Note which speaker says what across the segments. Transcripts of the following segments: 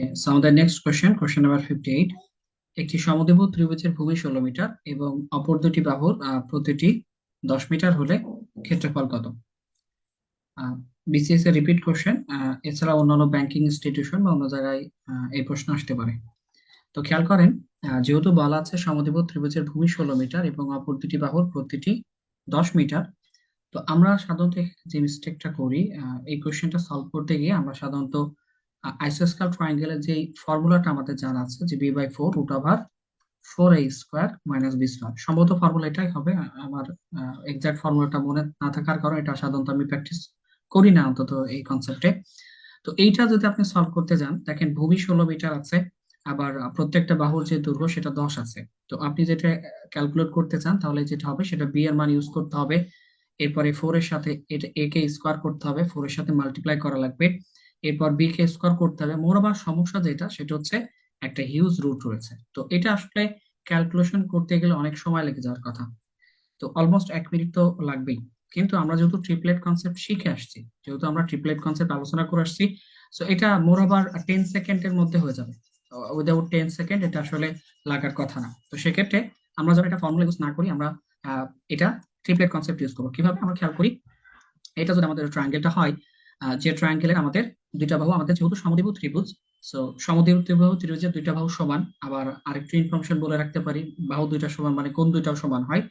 Speaker 1: ওকে so আমাদের next question question number fifty eight একটি সমদ্বিভুজ ত্রিভুজের ভূমি ষোলো মিটার এবং অপর দুটি বাহুর প্রতিটি দশ মিটার হলে ক্ষেত্রফল কত? বিসিএস এর রিপিট কোশ্চেন এছাড়া অন্যান্য ব্যাংকিং ইনস্টিটিউশন বা অন্য জায়গায় এই প্রশ্ন আসতে পারে। তো খেয়াল করেন যেহেতু বলা আছে সমদ্বিভুজ ত্রিভুজের ভূমি ষোলো মিটার এবং অপর দুটি বাহুর প্রতিটি দশ মিটার, তো আমরা সাধারণত যে মিস্টেকটা করি এই কোশ্চেনটা সলভ করতে গিয়ে আমরা সাধারণত আইসোস্কেল ট্রায়াঙ্গেলের যে ফর্মুলাটা আমাদের জানা আছে, যে B by four root over four A square minus B square সম্ভবত ফর্মুলা এটাই হবে আমার এক্সাক্ট ফর্মুলাটা মনে না থাকার কারণে এটা সাধারণত আমি প্র্যাকটিস করি না অন্তত এই কনসেপ্টে তো এইটা যদি আপনি সলভ করতে যান, দেখেন ভূমি ষোলো মিটার আছে, আবার প্রত্যেকটা বাহুর যে দৈর্ঘ্য সেটা দশ আছে। তো আপনি যেটা ক্যালকুলেট করতে চান, তাহলে যেটা হবে, সেটা বি এর মান ইউজ করতে হবে। এরপরে ফোর এর সাথে এটা এ কে স্কোয়ার করতে হবে ফোর এর সাথে মাল্টিপ্লাই করা লাগবে। এরপর বি কে স্কোয়ার করতে হবে। মোর মোরবার সমস্যা যেটা, সেটা হচ্ছে একটা হিউজ রুট রয়েছে। তো এটা আসলে ক্যালকুলেশন করতে গেলে অনেক সময় লেগে যাওয়ার কথা। তো অলমোস্ট এক মিনিট তো লাগবেই। কিন্তু আমরা যেহেতু ট্রিপলেট কনসেপ্ট শিখে আসছি, যেহেতু আমরা ট্রিপলেট কনসেপ্ট আলোচনা করে আসছি সো এটা মোর ওভার টেন সেকেন্ডের মধ্যে হয়ে যাবে। উইদাউট টেন সেকেন্ড এটা আসলে লাগার কথা না। তো সেক্ষেত্রে আমরা যখন এটা ফর্মুলা ইউজ না করি, আমরা এটা ট্রিপলেট কনসেপ্ট ইউজ করব। কীভাবে আমরা খেয়াল করি? এটা যদি আমাদের ট্রায়াঙ্গেলটা হয় যে ট্রায়াঙ্গেলের আমাদের দুইটা বাহু, আমাদের যেহেতু সমদ্বিভুজ ত্রিভুজ সো ত্রিভুজ ত্রিভুজের দুইটা বাহু সমান, আবার আরেকটু ইনফরমেশন বলে রাখতে পারি, বাহু দুইটা সমান মানে কোন দুইটাও সমান হয়,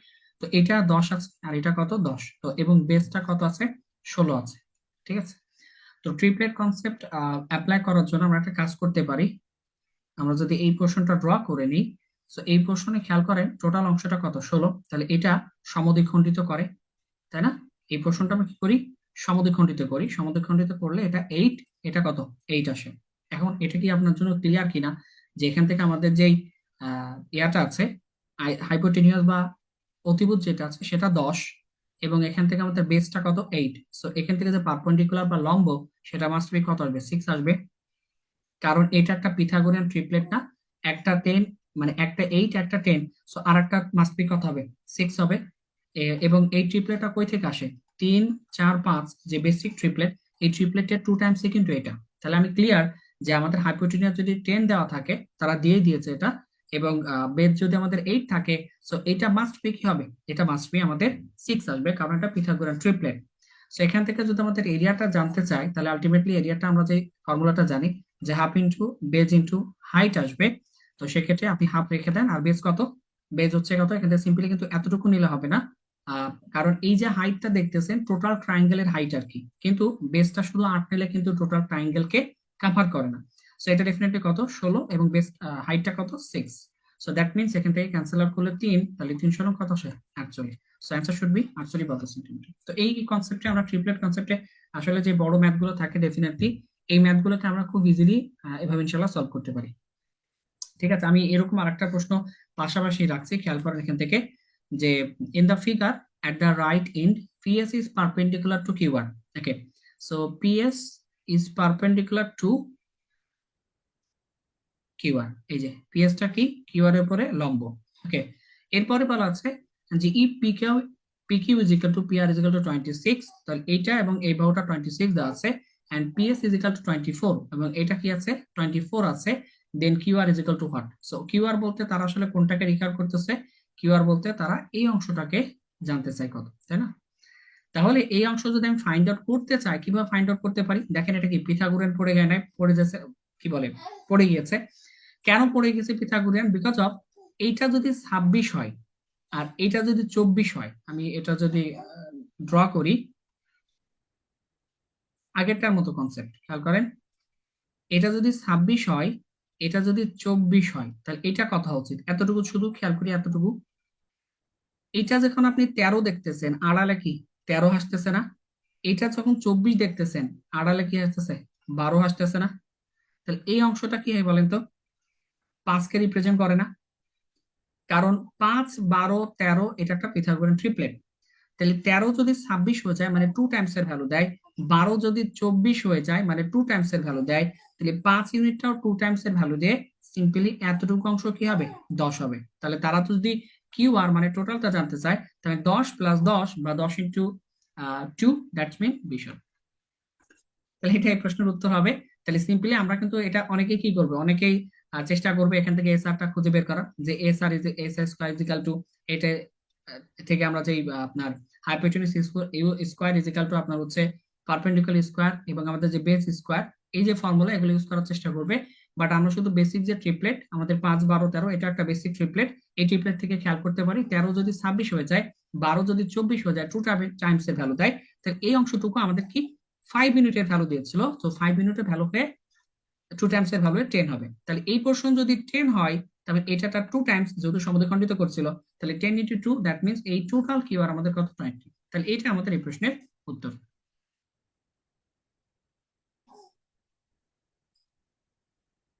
Speaker 1: তো এটা দশ আছে, আর এটা কত? দশ, তো এবং বেসটা কত আছে? ষোলো আছে, ঠিক আছে? তো ট্রিপলেট কনসেপ্ট অ্যাপ্লাই করার জন্য আমরা একটা কাজ করতে পারি, আমরা যদি এই পোর্শনটা ড্র করে নিই সো এই পোর্শনে খেয়াল করেন টোটাল অংশটা কত? ষোলো, তাহলে এটা সমদ্বিখণ্ডিত করে, তাই না? এই পোর্শনটা আমরা কি করি? সমদ্বিখণ্ডিত করি। সমদ্বিখণ্ডিত করলে এটা এইট এটা কত? এইট আসে। এখন এটা কি আপনার জন্য ক্লিয়ার কিনা? যে এখান থেকে আমাদের যেই ইয়াটা আছে হাইপোটেনিয়াস বা অতিভুজ যেটা আছে, সেটা দশ। এবং এখান থেকে আমাদের বেসটা কত? এইট সো এখান থেকে যে পারপেন্ডিকুলার বা লম্ব, সেটা মাস্ট বি কত আসবে? সিক্স আসবে। কারণ এটা একটা পিথাগোরিয়ান ট্রিপলেট না। একটা টেন মানে একটা এইট একটা টেন সো আর একটা মাস্ট বি কত হবে? সিক্স হবে। এবং এই ট্রিপলেটটা কই থেকে আসে? তিন, চার, পাঁচ, যে বেসিক ট্রিপলেট এই ট্রিপলেটের টু টাইমস কিন্তু এটা। তাহলে আমি ক্লিয়ার যে আমাদের হাইপোটেনিয়াস যদি টেন দেওয়া থাকে, তারা দিয়ে দিয়েছে এটা, এবং বেদ যদি আমাদের এইট থাকে সো এটা মাস্ট বি কি হবে? এটা মাস্ট বি আমাদের সিক্স আসবে, কারণ এটা পিথাগোরান ট্রিপলেট সো এখান থেকে যদি আমাদের এরিয়াটা জানতে চাই, তাহলে আলটিমেটলি এরিয়াটা আমরা যে ফর্মুলাটা জানি, যে half into base into height আসবে, তো সেক্ষেত্রে আপনি হাফ রেখে দেন, আর বেজ কত? বেজ হচ্ছে কত? এখান থেকে সিম্পলি কিন্তু এতটুকু নিলে হবে না। কারণ এই যে হাইটটা দেখতেছেন টোটাল ট্রায়াঙ্গেলের হাইট আর কি। কিন্তু বেসটা শুধু আট নিলে কিন্তু টোটাল ট্রায়াঙ্গেলকে কাভার করে না। সো এটা ডেফিনেটলি কত? ষোলো এবং বেস হাইটটা কত? সিক্স সো দ্যাট মিনস এখান থেকে ক্যান্সেল আউট করলে তিন, তাহলে তিন ষোলো কত আসে? আটচল্লিশ। সো অ্যান্সার শুড বি আটচল্লিশ বর্গ সেন্টিমিটার তো এই কনসেপ্টে আমরা ট্রিপলেট কনসেপ্টে আসলে যে বড় ম্যাথগুলো থাকে ডেফিনেটলি এই ম্যাথ গুলোকে আমরা খুব ইজিলি এভাবে ইনশাল্লাহ সলভ করতে পারি। ঠিক আছে, আমি এরকম আরেকটা প্রশ্ন পাশাপাশি রাখছি, খেয়াল করেন এখান থেকে। যে in the figure at the right end PS is perpendicular to Q okay so PS is perpendicular to QR এই যে পিএসটা কি? কিউ আর এর উপরে লম্ব ওকে এরপরে বলা আছে যে E P PQ is equal to PR is equal to twenty six তাহলে এইটা এবং এই বাহুটা টোয়েন্টি সিক্স দেওয়া আছে and PS is equal to twenty four এবং এটা কি আছে? টোয়েন্টি ফোর আছে then Q R is equal to what so QR বলতে তারা আসলে কোনটাকে রিকার করতেছে? QR বলতে তারা এই অংশটাকে জানতে চাই কত, তাই না? তাহলে এই অংশ যদি আমি ফাইন্ড আউট করতে চাই, কীভাবে ফাইন্ড আউট করতে পারি? দেখেন এটা কি পিথাগোরিয়ান পড়ে নাই পড়ে যাচ্ছে কি বলে, পড়ে গিয়েছে। কেন পড়ে গেছে পিথাগোরিয়ান? বিকজ অফ এইটা যদি ছাব্বিশ হয়, আর এইটা যদি চব্বিশ হয়, আমি এটা যদি ড্র করি, আগেরটার মতো কনসেপ্ট খেয়াল করেন। এটা যদি ছাব্বিশ হয়, এটা যদি চব্বিশ হয়, তাহলে এটা কথা উচিত। এতটুকু শুধু খেয়াল করি, এতটুকু এটা যখন আপনি তেরো দেখতেছেন, আড়ালে কি? তেরো হাসতেছে না? এটা যখন চব্বিশ দেখতেছেন, আড়ালে কি হাসতেছে? বারো হাসতেছে না? তাহলে এই অংশটা কি হয় বলেন তো? পাঁচকে রিপ্রেজেন্ট করে না। কারণ পাঁচ, বারো, তেরো, এটা একটা পিথাগোরিয়ান ট্রিপলেট। তাহলে তেরো যদি ছাব্বিশ হয়ে যায় মানে টু টাইমস এর ভ্যালু দেয়। বারো যদি চব্বিশ হয়ে যায় মানে টু টাইমস এর ভ্যালু দেয়। তাহলে পাঁচ ইউনিটটাও টু টাইমস এর ভ্যালু দিয়ে সিম্পলি এতটুকু অংশ কি হবে? দশ হবে। তাহলে তারা তো যদি কিউ আর মানে টোটালটা জানতে চায় তাহলে দশ প্লাস দশ বা দশ ইন্টু টু দ্যাটস মিন বিশ হবে। তাহলে এটা এই প্রশ্নের উত্তর হবে। তাহলে সিম্পলি আমরা কিন্তু এটা অনেকেই কি করবে? অনেকেই চেষ্টা করবে এখান থেকে এস টা খুঁজে বের করা যে S R is S square equal to এটা থেকে আমরা আহ, আপনার হাইপোটেনিস স্কোয়ার ইজিক্যাল টু আপনার হচ্ছে পারপেন্ডিকুলার স্কোয়ার এবং আমাদের যে বেস স্কোয়ার এই যে ফর্মুলা এগুলো ইউজ করার চেষ্টা করবে। বাট আমরা শুধু বেসিক যে ট্রিপলেট আমাদের পাঁচ, বারো, তেরো, এটা একটা বেসিক ট্রিপলেট এই ট্রিপলেট থেকে খেয়াল করতে পারি, তেরো যদি ছাব্বিশ হয়ে যায়, বারো যদি চব্বিশ হয়ে যায় টু টাইমস এর ভ্যালু দেয়, তাহলে এই অংশটুকু আমাদের কি ফাইভ ইউনিটের ভ্যালু দিয়েছিল। তো ফাইভ মিনিটের ভ্যালু হয়ে টু টাইমস এর ভ্যালু টেন হবে। তাহলে এই পোর্শন যদি টেন হয়, তাহলে এটা তার টু টাইমস যেহেতু সমুদ্রখণ্ডিত করছিল, তাহলে ten into two that means এই টোটাল কিউ আর আমাদের কত? টোয়েন্টি তাহলে এইটা আমাদের এই প্রশ্নের উত্তর।